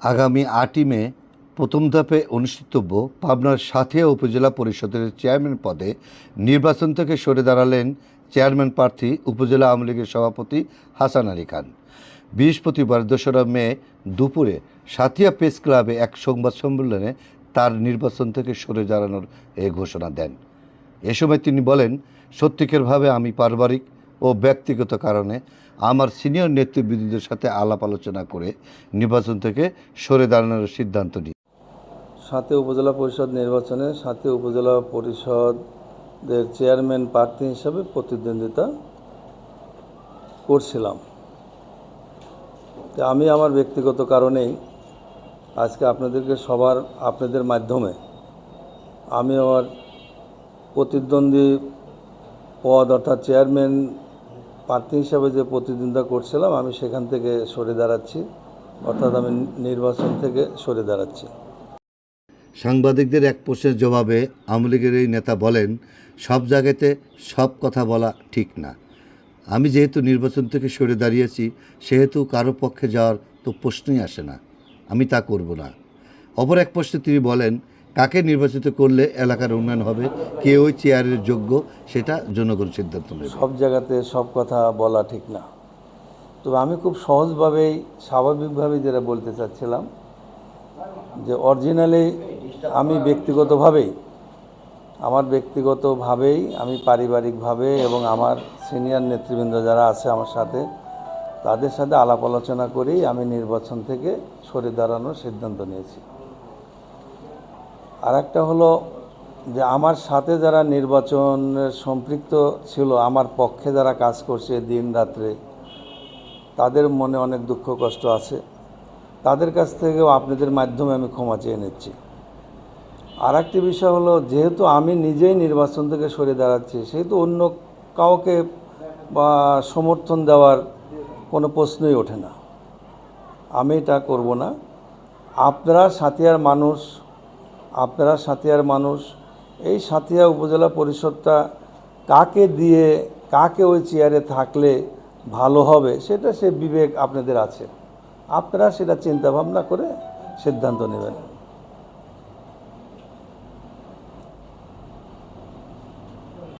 আগামী আটই মে প্রথম ধাপে অনুষ্ঠিতব্য পাবনার সাথিয়া উপজেলা পরিষদের চেয়ারম্যান পদে। নির্বাচন থেকে সরে দাঁড়ালেন চেয়ারম্যান প্রার্থী উপজেলা আওয়ামী লীগের সভাপতি হাসান আলী খান। বৃহস্পতিবার দোসরা মে দুপুরে সাথিয়া প্রেস ক্লাবে এক সংবাদ সম্মেলনে তার নির্বাচন থেকে সরে দাঁড়ানোর এ ঘোষণা দেন। এ সময় তিনি বলেন সত্যিকারভাবে আমি পারিবারিক ও ব্যক্তিগত কারণে আমার সিনিয়র নেতৃবৃন্দদের সাথে আলাপ আলোচনা করে নির্বাচন থেকে সরে দাঁড়ানোর সিদ্ধান্ত নিই। সাথে উপজেলা পরিষদ নির্বাচনে সাথে উপজেলা পরিষদের চেয়ারম্যান প্রার্থী হিসাবে প্রতিদ্বন্দ্বিতা করছিলাম। আমি আমার ব্যক্তিগত কারণেই আজকে আপনাদেরকে সবার, আপনাদের মাধ্যমে আমি আমার প্রতিদ্বন্দ্বী পদ অর্থাৎ চেয়ারম্যান প্রার্থী হিসাবে যে প্রতিদ্বন্দ্বিতা করছিলাম, আমি সেখান থেকে সরে দাঁড়াচ্ছি। অর্থাৎ আমি নির্বাচন থেকে সরে দাঁড়াচ্ছি। সাংবাদিকদের এক প্রশ্নের জবাবে আওয়ামী লীগের এই নেতা বলেন, সব জায়গাতে সব কথা বলা ঠিক না। আমি যেহেতু নির্বাচন থেকে সরে দাঁড়িয়েছি, সেহেতু কারও পক্ষে যাওয়ার তো প্রশ্নই আসে না। আমি তা করব না। অপর এক প্রশ্নে তিনি বলেন কাকে নির্বাচিত করলে এলাকার উন্নয়ন হবে, কে ওই চেয়ারের যোগ্য, সেটা জনগণ সিদ্ধান্ত নেবে। সব জায়গাতে সব কথা বলা ঠিক না। তবে আমি খুব সহজভাবেই, স্বাভাবিকভাবেই যেটা বলতে চাচ্ছিলাম, যে অরিজিনালি আমি ব্যক্তিগতভাবেই, আমার ব্যক্তিগতভাবেই, আমি পারিবারিকভাবে এবং আমার সিনিয়র নেতৃবৃন্দ যারা আছে আমার সাথে, তাদের সাথে আলাপ আলোচনা করেই আমি নির্বাচন থেকে সরে দাঁড়ানোর সিদ্ধান্ত নিয়েছি। আর একটা হলো যে আমার সাথে যারা নির্বাচনের সম্পৃক্ত ছিল, আমার পক্ষে যারা কাজ করছে দিন রাত্রে, তাদের মনে অনেক দুঃখ কষ্ট আছে। তাদের কাছ থেকেও আপনাদের মাধ্যমে আমি ক্ষমা চেয়ে নিচ্ছি। আর একটি বিষয় হলো, যেহেতু আমি নিজেই নির্বাচন থেকে সরে দাঁড়াচ্ছি, সেহেতু অন্য কাউকে বা সমর্থন দেওয়ার কোনো প্রশ্নই ওঠে না। আমি এটা করব না। আপনারা সাথিয়ার মানুষ আপনারা সাঁথিয়ার মানুষ, এই সাঁথিয়া উপজেলা পরিষদটা কাকে দিয়ে, কাকে ওই চেয়ারে থাকলে ভালো হবে, সেটা সে বিবেক আপনাদের আছে। আপনারা সেটা চিন্তাভাবনা করে সিদ্ধান্ত নেবেন।